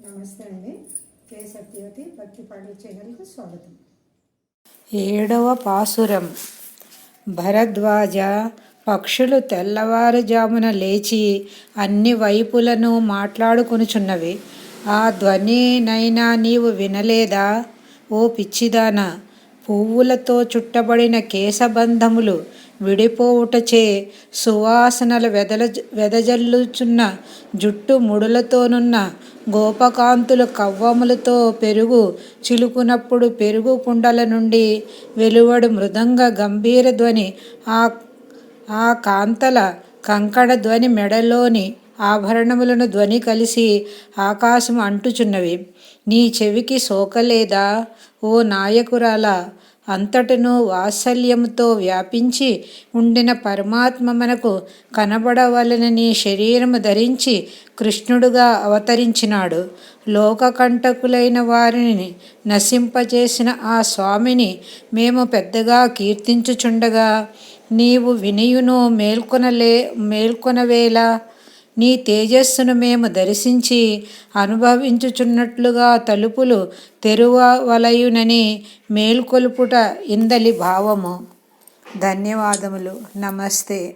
నమస్తే అండి. కే సత్యవతి భక్తి పాటల ఛానల్కు స్వాగతం. ఏడవ పాసురం. భరద్వాజ పక్షులు తెల్లవారుజామున లేచి అన్ని వైపులను మాట్లాడుకొనుచున్నవి. ఆ ధ్వనినైనా నీవు వినలేదా? ఓ పిచ్చిదానా పువ్వులతో చుట్టబడిన కేశబంధములు విడిపోవుటచే సువాసనల వెదల వెదజల్లుచున్న జుట్టు ముడులతోనున్న గోపకాంతులు కవ్వములతో పెరుగు చిలుకునప్పుడు పెరుగు కుండల నుండి వెలువడు మృదంగ గంభీర ధ్వని ఆ ఆ కాంతల కంకణ ధ్వని మెడలోని ఆభరణములను ధ్వని కలిసి ఆకాశం అంటుచున్నవి. నీ చెవికి సోకలేదా ఓ నాయకురాల అంతటను వాత్సల్యముతో వ్యాపించి ఉండిన పరమాత్మ మనకు కనబడవలనని శరీరము ధరించి కృష్ణుడుగా అవతరించినాడు. లోకకంటకులైన వారిని నశింపజేసిన ఆ స్వామిని మేము పెద్దగా కీర్తించుచుండగా నీవు వినియును మేల్కొనలే మేల్కొనవేలా నీ తేజస్సును మేము దర్శించి అనుభవించుచున్నట్లుగా తలుపులు తెరువవలయునని మేల్కొలుపుట ఇందలి భావము. ధన్యవాదములు. నమస్తే.